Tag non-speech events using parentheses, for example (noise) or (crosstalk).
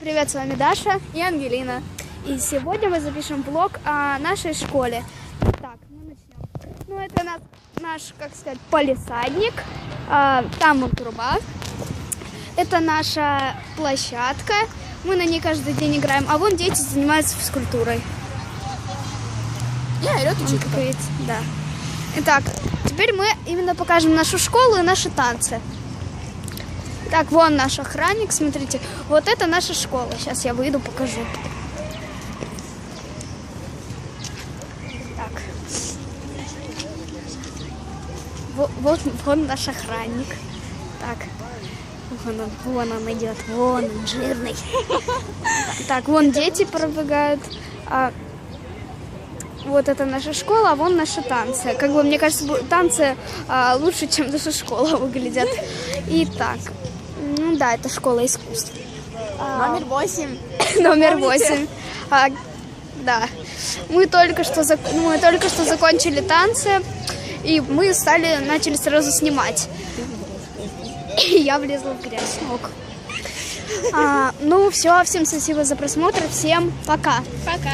Привет, с вами Даша и Ангелина. И сегодня мы запишем блог о нашей школе. Так, ну начнем. Ну это наш, наш как сказать, полисадник. А, там вон труба. Это наша площадка. Мы на ней каждый день играем. А вон дети занимаются физкультурой. Я орёт видите, да. Итак, теперь мы именно покажем нашу школу и наши танцы. Так, вон наш охранник, смотрите. Вот это наша школа. Сейчас я выйду, покажу. Так. Вот, вот, вон наш охранник. Так. Вон он, вон он идет, вон он, жирный. (laughs) Так, вон дети пробегают. А, вот это наша школа, а вон наши танцы. Как бы, мне кажется, танцы а, лучше, чем наша школа (laughs) выглядят. Итак, ну да, это школа искусств. А, Номер восемь. (coughs) номер? 8. А, да. Мы только что зак- ну, мы только что закончили танцы, и мы стали начали сразу снимать. (coughs) И я влезла в грязь. Ок. А, ну все, всем спасибо за просмотр, всем пока. Пока.